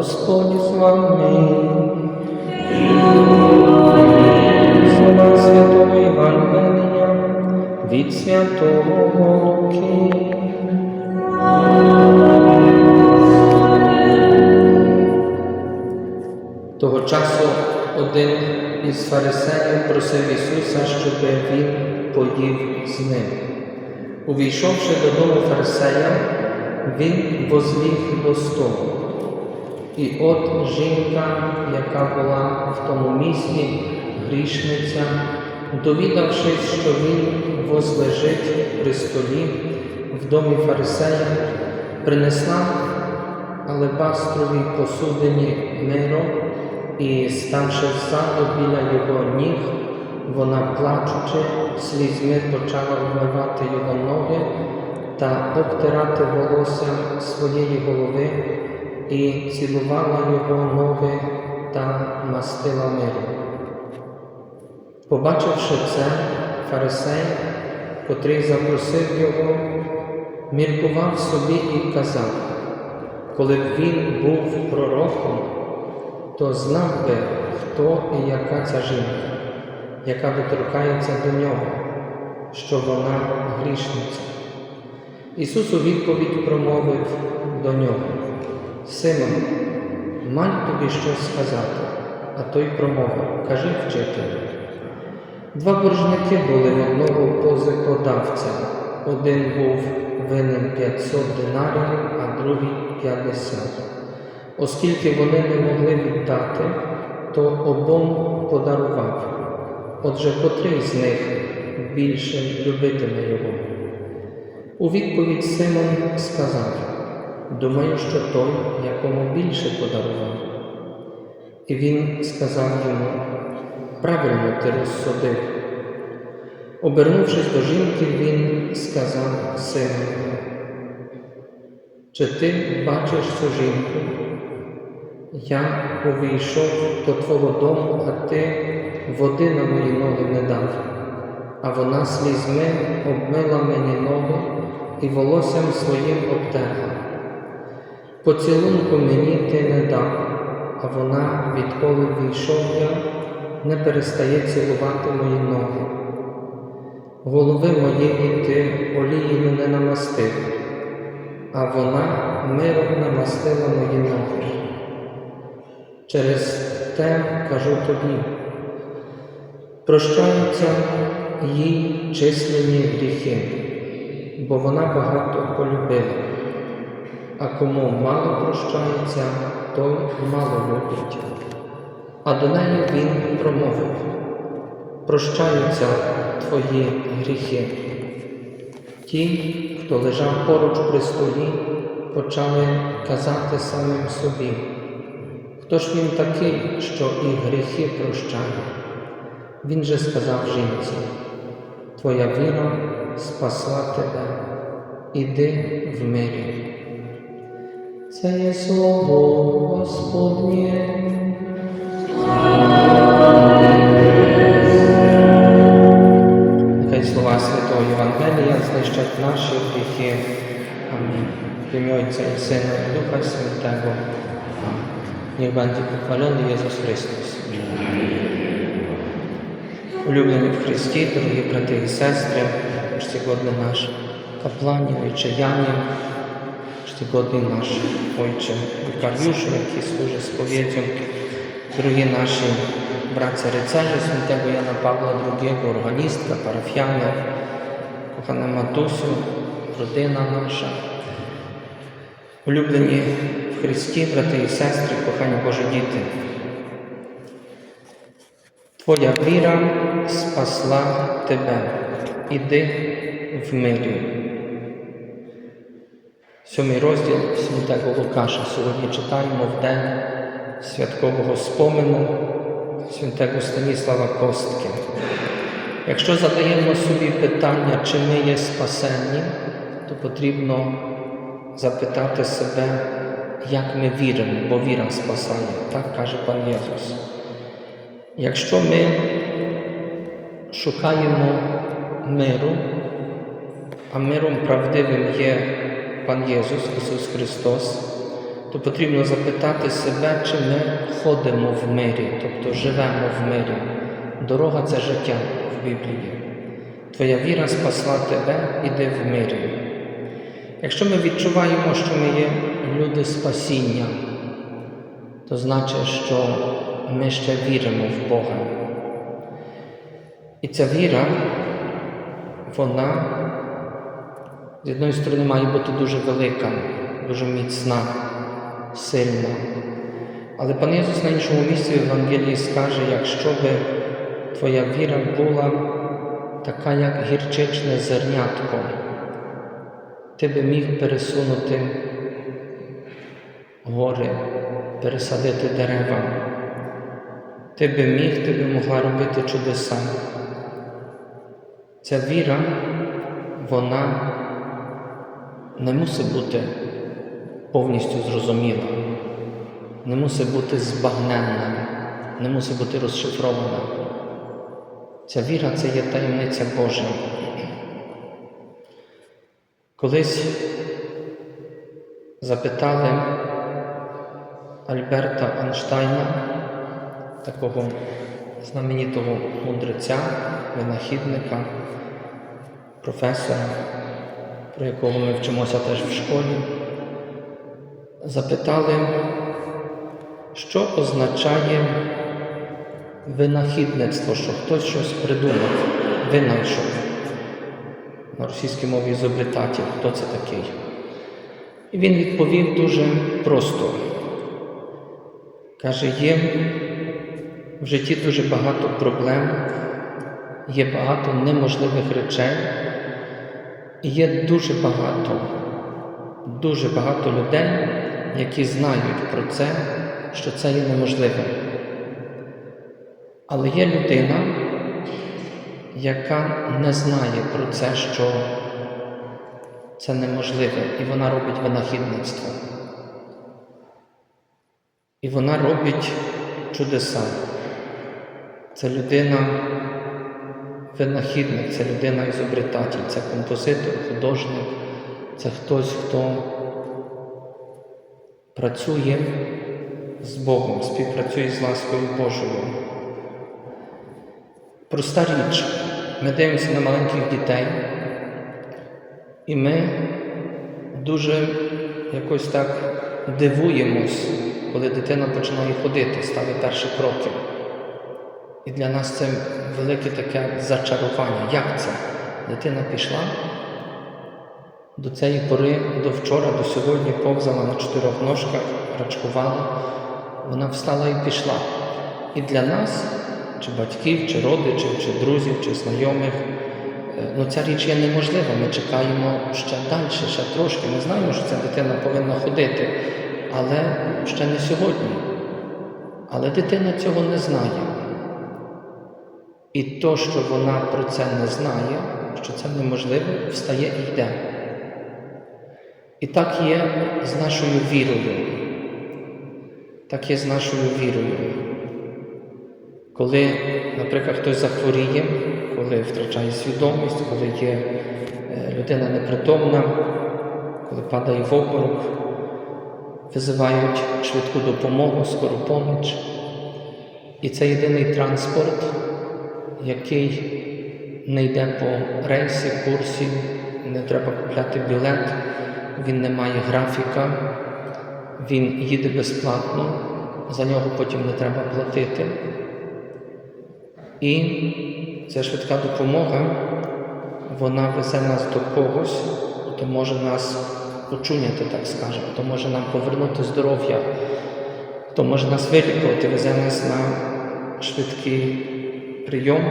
Господь з вами. Слова Святого Євангелія від святого Луки. Того часу один із фарисеїв просив Ісуса, щоб Він поїв з ним. Увійшовши додому фарисея, він возліг до столу. І от жінка, яка була в тому місті, грішниця, довідавшись, що він возлежить при столі в домі фарисея, принесла алебастровій посудині миро і, ставши ззаду біля його ніг, вона, плачучи, слізьми почала вмивати його ноги та обтирати волоссям своєї голови і цілувала його ноги та мастила миром. Побачивши це, фарисей, котрий запросив його, міркував собі і казав, коли б він був пророком, то знав би, хто і яка ця жінка, яка доторкається до нього, що вона грішниця. Ісус у відповідь промовив до нього, Симон, маю тобі щось сказати, а той промовив, кажи вчителю. Два боржники були в одного позикодавця. Один був винен 500 динарів, а другий 50. Оскільки вони не могли віддати, то обом подарував. Отже, котрий з них більше любитиме його? У відповідь Симон сказав, думаю, що той, якому більше подарував. І він сказав йому, правильно ти розсудив. Обернувшись до жінки, він сказав Симону, чи ти бачиш цю жінку? Я увійшов до твого дому, а ти води на мої ноги не дав, а вона слізьми обмила мені ноги і волоссям своїм обтерла. Поцілунку мені ти не дав, а вона, відколи війшов я, не перестає цілувати мої ноги. Голови моєї ти олією не намастив, а вона миром намастила мої ноги. Через те кажу тобі, прощаються їй численні гріхи, бо вона багато полюбила, а кому мало прощається, той мало любить. А до неї він промовив, прощаються твої гріхи. Ті, хто лежав поруч при столі, почали казати самим собі, хто ж він такий, що і гріхи прощає? Він же сказав жінці, Твоя віра спасла тебе, іди в мирі. Це є слово Господнє. Нехай слова Святого Євангелія знищать наші гріхи. Амінь. В ім'я Отця і Сина і Духа Святого. Niech będzie pochwalony Jezus Chrystus. Улюблені в Христі, дорогі брати і сестри, чтогодний наш каплані, Ойче Янів, наш Ойче Вікарюшу, який служить сповіддю, дорогі наші братці рицарі святого Яна Павла II, органістка, парафіяни, кохана матусю, родина наша, улюблені в Христі, брати і сестри, кохані Божі діти. Твоя віра спасла тебе. Іди в мирі. Сьомий розділ святого Лукаша сьогодні читаємо в день святкового спомену святого Станіслава Костки. Якщо задаємо собі питання, чи ми є спасенні, то потрібно запитати себе, як ми віримо, бо віра спасає, так каже пан Єсус. Якщо ми шукаємо миру, а миром правдивим є пан Єсус, Ісус Христос, то потрібно запитати себе, чи ми ходимо в мирі, тобто живемо в мирі. Дорога це життя в Біблії. Твоя віра спасла тебе, іди в мирі. Якщо ми відчуваємо, що ми є люди спасіння, то значить, що ми ще віримо в Бога. І ця віра, вона з одної сторони має бути дуже велика, дуже міцна, сильна. Але пан Ісус на іншому місці в Євангелії скаже, якщо би твоя віра була така, як гірчичне зернятко, ти би міг пересунути гори, пересадити дерева. Ти би міг, ти би могла робити чудеса. Ця віра, вона не мусить бути повністю зрозуміла, не мусить бути збагненна, не мусить бути розшифрована. Ця віра це є таємниця Божа. Колись запитали Альберта Анштайна, такого знаменитого мудреця, винахідника, професора, про якого ми вчимося теж в школі, запитали, що означає винахідництво, що хтось щось придумав, винайшов. На російській мові зобретатель, хто це такий? І він відповів дуже просто. Каже, є в житті дуже багато проблем, є багато неможливих речей, є дуже багато, дуже багато людей, які знають про це, що це є неможливе. Але є людина, яка не знає про це, що це неможливе, і вона робить винахідництво. І вона робить чудеса. Це людина винахідник, це людина ізобретатель, це композитор, художник, це хтось, хто працює з Богом, співпрацює з ласкою Божою. Проста річ. Ми дивимося на маленьких дітей, і ми дуже якось так дивуємось, коли дитина починає ходити, ставить перші кроки. І для нас це велике таке зачарування. Як це? Дитина пішла до цієї пори, до вчора, до сьогодні повзала на чотирьох ножках, рачкувала, вона встала і пішла. І для нас, чи батьків, чи родичів, чи друзів, чи знайомих, е, ну ця річ є неможлива. Ми чекаємо ще далі, ще трошки. Ми знаємо, що ця дитина повинна ходити, але ще не сьогодні. Але дитина цього не знає. І то, що вона про це не знає, що це неможливо, встає і йде. І так є з нашою вірою. Так є з нашою вірою. Коли, наприклад, хтось захворіє, коли втрачає свідомість, коли є е, людина непритомна, коли падає в обморок, визивають швидку допомогу, скору поміч. І це єдиний транспорт, який не йде по рейсі, курсі, не треба купляти білет, він не має графіка, він їде безплатно, за нього потім не треба платити. І ця швидка допомога, вона везе нас до когось, хто може нас очуняти, так скажемо, хто може нам повернути здоров'я, хто може нас вилікувати, везе нас на швидкий прийом,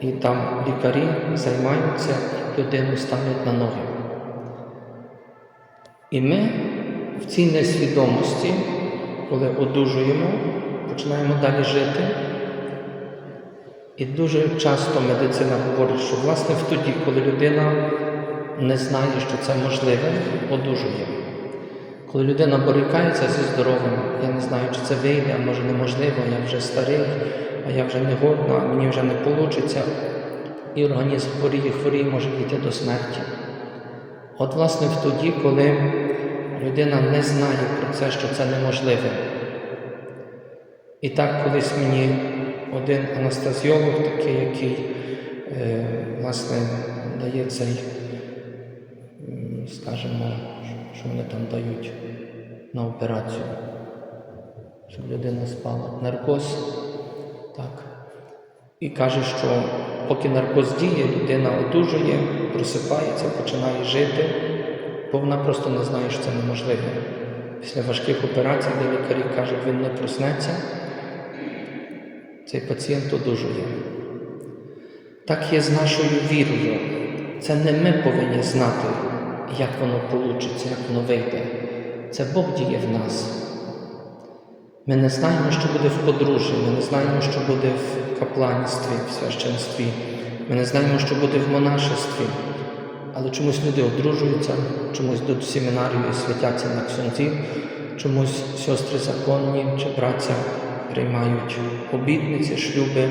і там лікарі займаються, людину ставлять на ноги. І ми в цій несвідомості, коли одужуємо, починаємо далі жити. І дуже часто медицина говорить, що власне в тоді, коли людина не знає, що це можливе, одужує. Коли людина борикається зі здоров'ям, я не знаю, чи це вийде, а може неможливо, я вже старий, я вже не годна, мені вже не вийде, і організм хворіє, хворіє, може дійти до смерті. От, власне, в тоді, коли людина не знає про це, що це неможливе. І так колись мені один анестезіолог, такий, який, е, власне, дає цей, скажімо, що вони там дають на операцію. щоб людина спала. Наркоз, так. І каже, що поки наркоз діє, людина одужує, просипається, починає жити, бо вона просто не знає, що це неможливо. Після важких операцій, де лікарі кажуть, він не проснеться, цей пацієнт одужує. Так є з нашою вірою. Це не ми повинні знати, як воно вийде, як воно вийде. Це Бог діє в нас. Ми не знаємо, що буде в подружжі, ми не знаємо, що буде в капланстві, в священстві, ми не знаємо, що буде в монашестві. Але чомусь люди одружуються, чомусь йдуть в семінарію і святяться на ксьонзів, чомусь сестри законні чи браття приймають обітниці, шлюби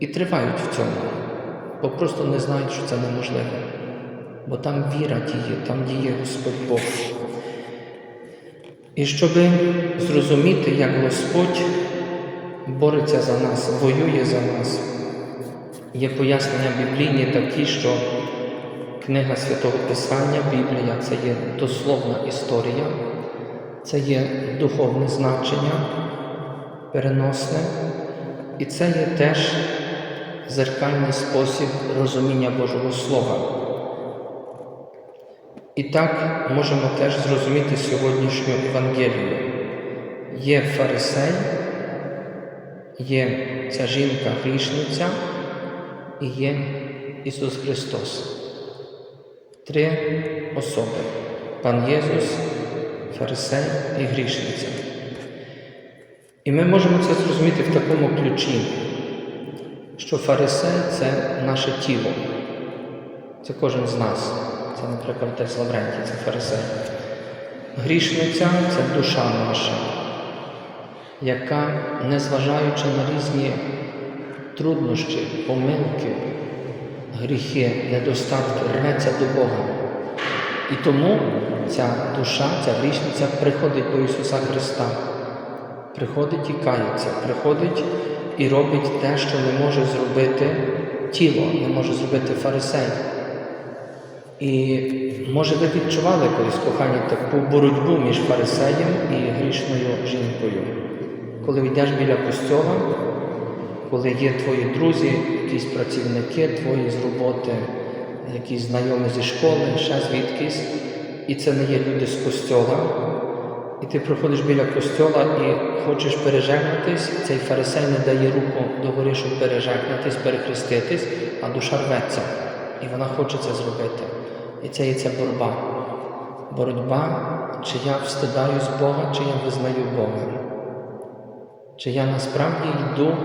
і тривають в цьому, бо просто не знають, що це неможливо. Бо там віра діє, там діє Господь Бог. І щоб зрозуміти, як Господь бореться за нас, воює за нас, є пояснення біблійні такі, що книга Святого Писання, Біблія це є дословна історія, це є духовне значення, переносне, і це є теж зеркальний спосіб розуміння Божого Слова. І так можемо теж зрозуміти сьогоднішню Євангелію. Є фарисей, є ця жінка грішниця і є Ісус Христос. Три особи: Пан Єсус, Фарисей і грішниця. І ми можемо це зрозуміти в такому ключі, що фарисей це наше тіло, це кожен з нас. Це, наприклад, отець Лаврентій, це фарисей. Грішниця це душа наша, яка, незважаючи на різні труднощі, помилки, гріхи, недостатки, рветься до Бога. І тому ця душа, ця грішниця приходить до Ісуса Христа, приходить і кається, приходить і робить те, що не може зробити тіло, не може зробити фарисей. І може ви відчували колись кохані таку боротьбу між фарисеєм і грішною жінкою. Коли йдеш біля костьола, коли є твої друзі, якісь працівники твої з роботи, якісь знайомі зі школи, ще звідкись, і це не є люди з костьола, і ти проходиш біля костьола і хочеш пережегнутись, цей фарисей не дає руку догори, щоб пережегнутись, перехреститись, а душа рветься, і вона хоче це зробити. І це є ця боротьба. Боротьба, чи я встидаюсь Бога, чи я визнаю Бога. Чи я насправді йду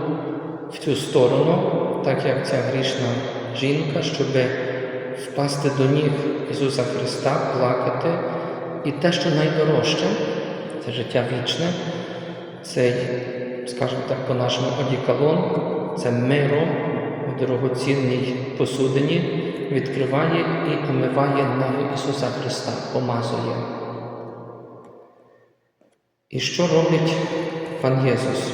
в цю сторону, так як ця грішна жінка, щоб впасти до ніг Ісуса Христа, плакати. І те, що найдорожче, це життя вічне, цей, скажімо так, по-нашому одіколон, це миро дорогоцінній посудині відкриває і омиває ноги Ісуса Христа, помазує. І що робить Пан Єсус?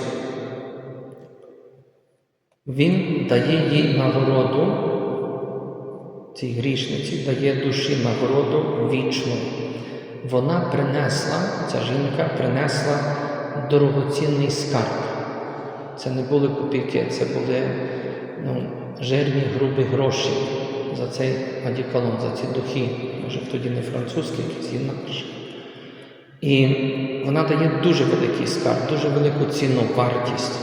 Він дає їй нагороду, цій грішниці, дає душі нагороду вічну. Вона принесла, ця жінка принесла дорогоцінний скарб. Це не були копійки, це були ну, жирні, грубі гроші за цей одіколон, за ці духи, може тоді не французький, якийсь інакше. І вона дає дуже великий скарб, дуже велику ціну, вартість.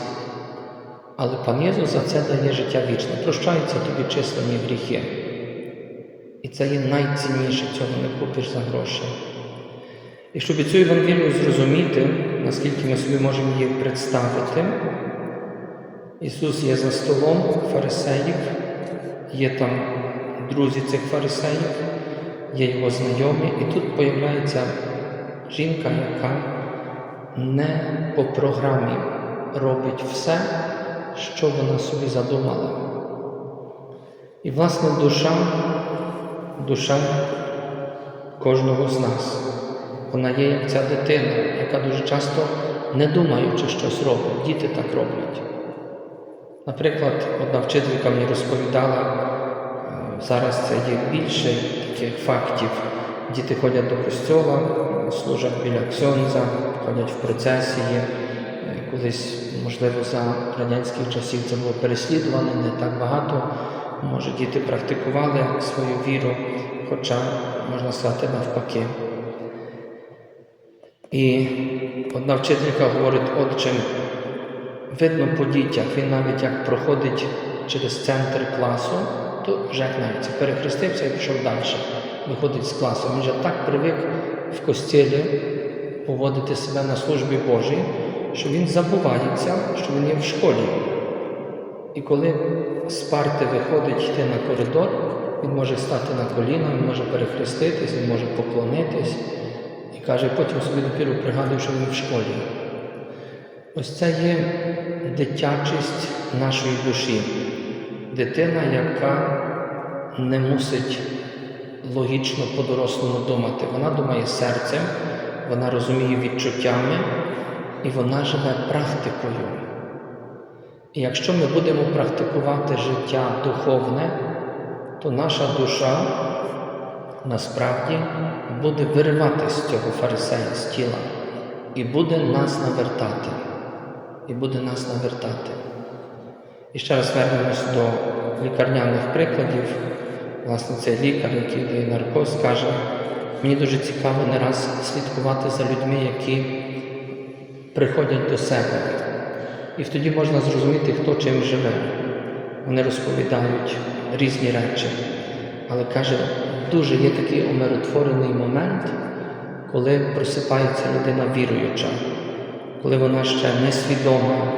Але пан Єсус за це дає життя вічне, прощаються тобі численні гріхи. І це є найцінніше, цього не купиш за гроші. І щоб цю Євангелію зрозуміти, наскільки ми собі можемо її представити, Ісус є за столом фарисеїв, є там друзі цих фарисеїв, є його знайомі, і тут появляється жінка, яка не по програмі робить все, що вона собі задумала. І, власне, душа, душа кожного з нас. Вона є як ця дитина, яка дуже часто, не думаючи щось робить, діти так роблять. Наприклад, одна вчителька мені розповідала, зараз це є більше таких фактів. Діти ходять до костьола, служать біля ксьонза, ходять в процесії. Е, Колись, можливо, за радянських часів це було переслідувано, не так багато. Може, діти практикували свою віру, хоча, можна сказати, навпаки. І одна вчителька говорить, от чим видно по дітях, він навіть як проходить через центр класу, то вже перехрестився і пішов далі, виходить з класу. Він вже так привик в костілі поводити себе на службі Божій, що він забувається, що він є в школі. І коли з парти виходить йти на коридор, він може стати на коліна, він може перехреститись, він може поклонитись і каже, потім собі допіру пригадує, що він в школі. Ось це є дитячість нашої душі. Дитина, яка не мусить логічно по-дорослому думати. Вона думає серцем, вона розуміє відчуттями і вона живе практикою. І якщо ми будемо практикувати життя духовне, то наша душа насправді буде вириватися з цього фарисея з тіла і буде нас навертати. І буде нас навертати. І ще раз вернемось до лікарняних прикладів. Власне, цей лікар, який дає наркоз, каже, мені дуже цікаво не раз слідкувати за людьми, які приходять до себе. І тоді можна зрозуміти, хто чим живе. Вони розповідають різні речі. Але каже, дуже є такий умиротворений момент, коли просипається людина віруюча, коли вона ще несвідома,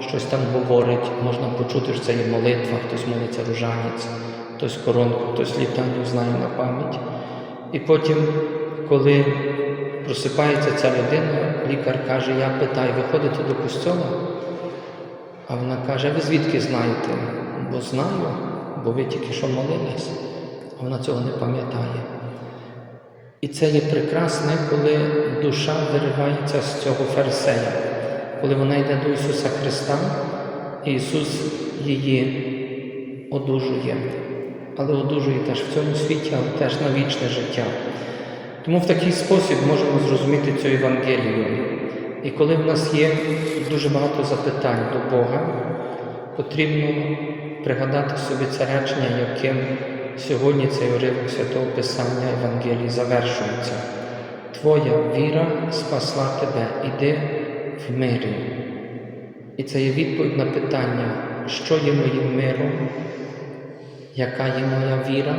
щось там говорить, можна почути, що це є молитва, хтось молиться ружанець, хтось коронку, хтось літанню знає на пам'ять. І потім, коли просипається ця людина, лікар каже, я питаю, ви ходите до костьола? А вона каже, а ви звідки знаєте? Бо знаю, бо ви тільки що молились, а вона цього не пам'ятає. І це є прекрасне, коли душа виривається з цього фарисея, коли вона йде до Ісуса Христа, і Ісус її одужує, але одужує теж в цьому світі, але теж на вічне життя. Тому в такий спосіб можемо зрозуміти цю Євангелію. І коли в нас є дуже багато запитань до Бога, потрібно пригадати собі це речення, яким сьогодні цей уривок Святого Писання Євангелії завершується. Твоя віра спасла тебе, іди в мирі. І це є відповідь на питання, що є моїм миром, яка є моя віра,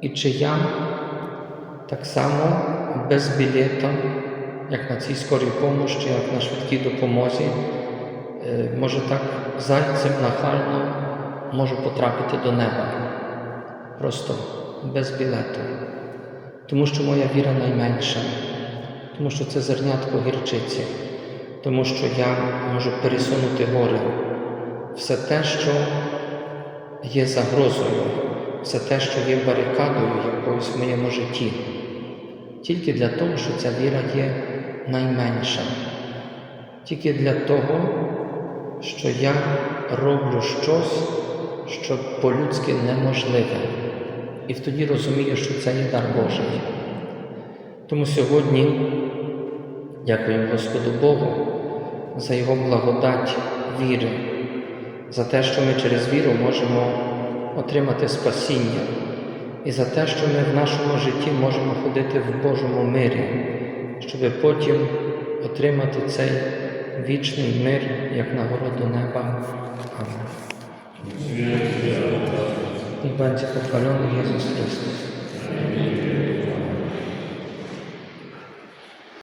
і чи я так само без білета, як на цій скорій помощі, як на швидкій допомозі, е, може так зайцем нахально можу потрапити до неба. Просто без білету. Тому що моя віра найменша, тому що це зернятко гірчиці, тому що я можу пересунути гори. Все те, що є загрозою, все те, що є барикадою якоюсь в моєму житті, тільки для того, що ця віра є найменша, тільки для того, що я роблю щось, що по-людськи неможливе. І тоді розумію, що це є дар Божий. Тому сьогодні дякуємо Господу Богу за Його благодать віри, за те, що ми через віру можемо отримати спасіння, і за те, що ми в нашому житті можемо ходити в Божому мирі, щоб потім отримати цей вічний мир, як нагороду неба. Amen. И банці похвалений Ісус Христос.